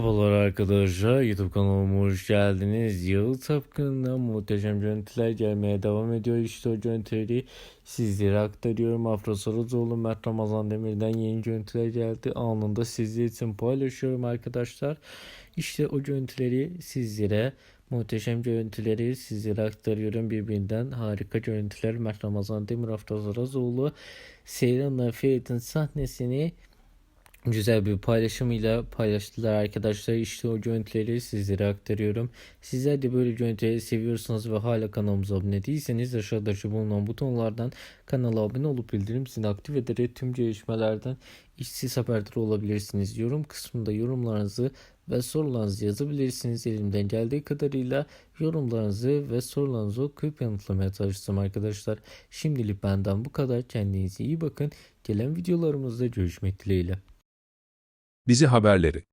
Merhabalar arkadaşlar YouTube kanalıma hoş geldiniz. Yıl Tapkın'dan muhteşem görüntüler gelmeye devam ediyor. İşte o görüntüleri sizlere aktarıyorum. Afra Saracoğlu, Mert Ramazan Demir'den yeni görüntüler geldi. Anında sizler için paylaşıyorum arkadaşlar. İşte o görüntüleri sizlere muhteşem görüntüleri sizlere aktarıyorum. Birbirinden harika görüntüler. Mert Ramazan Demir, Afra Saracoğlu, Seyran'la Ferit'in sahnesini güzel bir paylaşımıyla paylaştılar arkadaşlar. İşte o görüntüleri sizlere aktarıyorum. Sizler de böyle görüntüleri seviyorsanız ve hala kanalımıza abone değilseniz aşağıdaki bulunan butonlardan kanala abone olup bildirim zilini aktif ederek tüm gelişmelerden işsiz haberdar olabilirsiniz. Yorum kısmında yorumlarınızı ve sorularınızı yazabilirsiniz. Elimden geldiği kadarıyla yorumlarınızı ve sorularınızı okuyup yanıtlamaya çalıştım arkadaşlar. Şimdilik benden bu kadar. Kendinize iyi bakın. Gelen videolarımızda görüşmek dileğiyle. Dizi haberleri